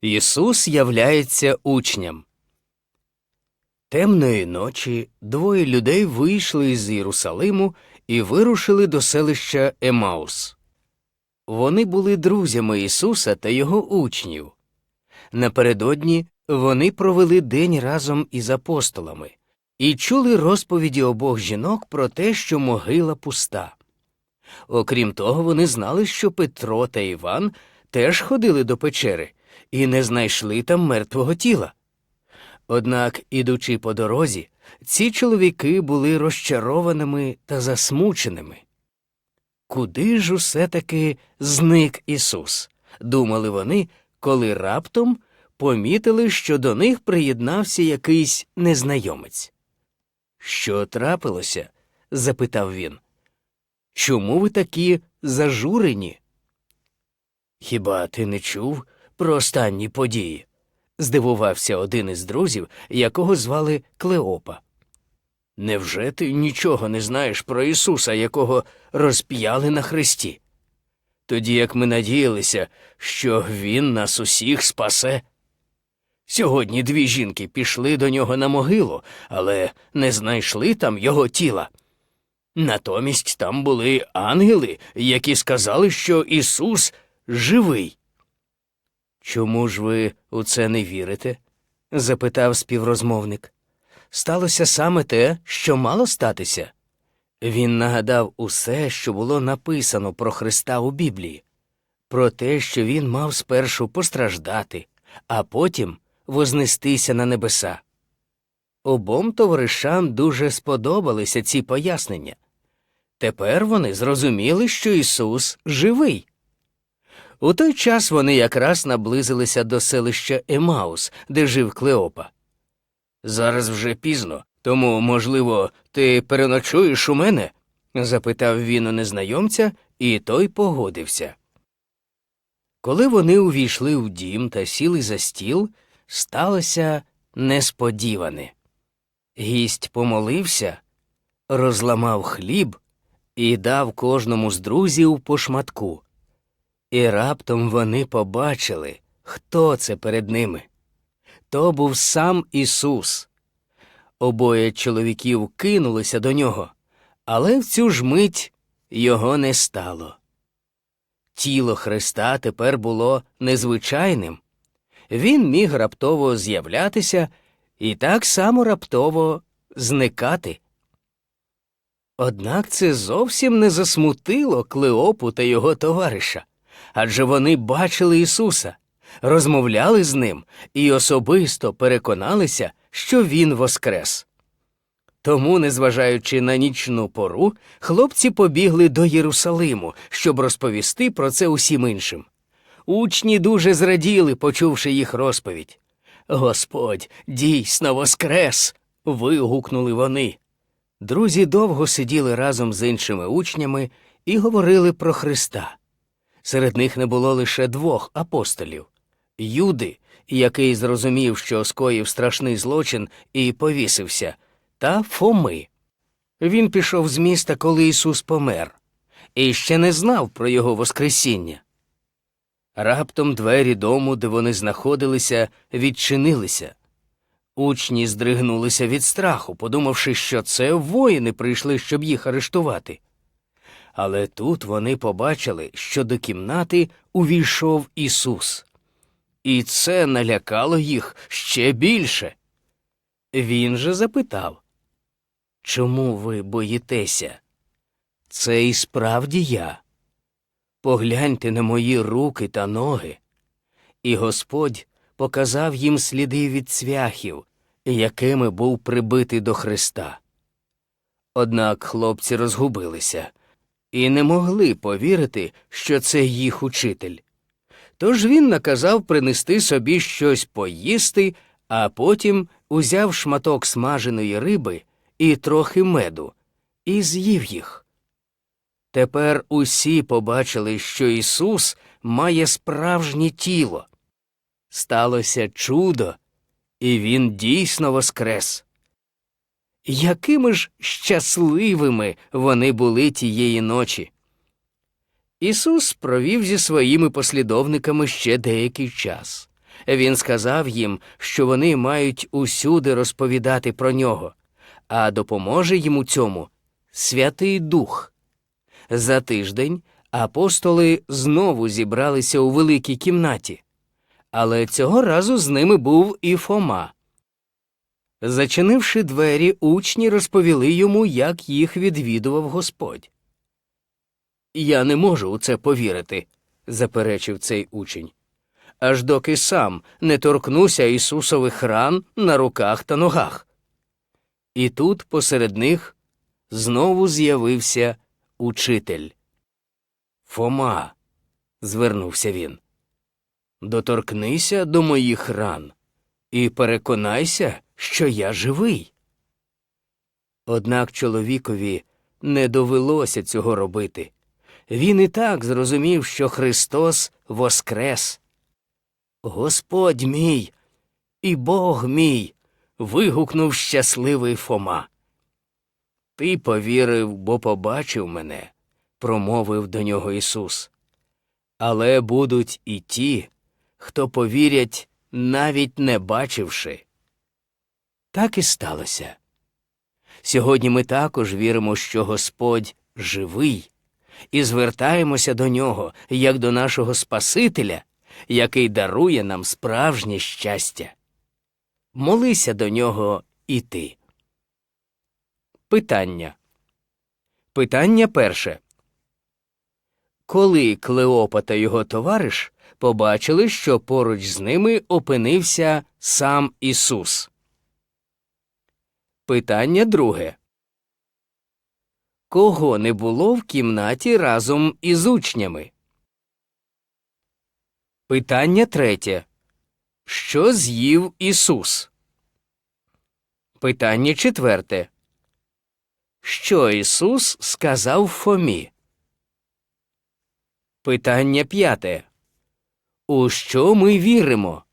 Ісус являється учням. Темної ночі двоє людей вийшли із Єрусалиму і вирушили до селища Емаус. Вони були друзями Ісуса та його учнів. Напередодні вони провели день разом із апостолами і чули розповіді обох жінок про те, що могила пуста. Окрім того, вони знали, що Петро та Іван теж ходили до печери і не знайшли там мертвого тіла. Однак, ідучи по дорозі, ці чоловіки були розчарованими та засмученими. Куди ж усе таки зник Ісус? думали вони, коли раптом помітили, що до них приєднався якийсь незнайомець. Що трапилося? запитав він. Чому ви такі зажурені? Хіба ти не чув про останні події? здивувався один із друзів, якого звали Клеопа. Невже ти нічого не знаєш про Ісуса, якого розп'яли на хресті? Тоді як ми надіялися, що Він нас усіх спасе. Сьогодні дві жінки пішли до нього на могилу, але не знайшли там його тіла. Натомість там були ангели, які сказали, що Ісус живий. Чому ж ви у це не вірите? запитав співрозмовник. Сталося саме те, що мало статися. Він нагадав усе, що було написано про Христа у Біблії, про те, що він мав спершу постраждати, а потім вознестися на небеса. Обом товаришам дуже сподобалися ці пояснення. Тепер вони зрозуміли, що Ісус живий. У той час вони якраз наблизилися до селища Емаус, де жив Клеопа. Зараз вже пізно, тому, можливо, ти переночуєш у мене? запитав він у незнайомця, і той погодився. Коли вони увійшли в дім та сіли за стіл, сталося несподіване. Гість помолився, розламав хліб і дав кожному з друзів по шматку. І раптом вони побачили, хто це перед ними. То був сам Ісус. Обоє чоловіків кинулися до нього, але в цю ж мить його не стало. Тіло Христа тепер було незвичайним. Він міг раптово з'являтися і так само раптово зникати. Однак це зовсім не засмутило Клеопу та його товариша адже вони бачили Ісуса, розмовляли з ним і особисто переконалися, що Він воскрес. Тому, незважаючи на нічну пору, хлопці побігли до Єрусалиму, щоб розповісти про це усім іншим. Учні дуже зраділи, почувши їх розповідь. Господь дійсно воскрес. вигукнули вони. Друзі довго сиділи разом з іншими учнями і говорили про Христа. Серед них не було лише двох апостолів Юди, який зрозумів, що скоїв страшний злочин і повісився, та Фоми. Він пішов з міста, коли Ісус помер, і ще не знав про його Воскресіння. Раптом двері дому, де вони знаходилися, відчинилися. Учні здригнулися від страху, подумавши, що це воїни прийшли, щоб їх арештувати. Але тут вони побачили, що до кімнати увійшов Ісус. І це налякало їх ще більше. Він же запитав Чому ви боїтеся? Це і справді я. Погляньте на мої руки та ноги. І Господь показав їм сліди від цвяхів, якими був прибитий до Христа. Однак хлопці розгубилися і не могли повірити, що це їх учитель. Тож він наказав принести собі щось поїсти, а потім узяв шматок смаженої риби і трохи меду і з'їв їх. Тепер усі побачили, що Ісус має справжнє тіло. Сталося чудо, і Він дійсно воскрес. Якими ж щасливими вони були тієї ночі. Ісус провів зі своїми послідовниками ще деякий час, Він сказав їм, що вони мають усюди розповідати про нього, а допоможе їм у цьому Святий Дух. За тиждень апостоли знову зібралися у великій кімнаті, але цього разу з ними був і Фома. Зачинивши двері, учні розповіли йому, як їх відвідував Господь. Я не можу у це повірити, заперечив цей учень. Аж доки сам не торкнуся Ісусових ран на руках та ногах. І тут посеред них знову з'явився учитель. Фома, звернувся він. Доторкнися до моїх ран і переконайся, що я живий. Однак чоловікові не довелося цього робити. Він і так зрозумів, що Христос воскрес. Господь мій і Бог мій. вигукнув щасливий Фома. Ти повірив, бо побачив мене, промовив до нього Ісус. Але будуть і ті, хто повірять, навіть не бачивши. Так і сталося. Сьогодні ми також віримо, що Господь живий, і звертаємося до нього як до нашого Спасителя, який дарує нам справжнє щастя. Молися до нього і ти. Питання. Питання перше. Коли Клеопа та його товариш побачили, що поруч з ними опинився сам Ісус. Питання друге. Кого не було в кімнаті разом із учнями? Питання третє. Що з'їв Ісус? Питання четверте. Що Ісус сказав Фомі? Питання п'яте. У що ми віримо?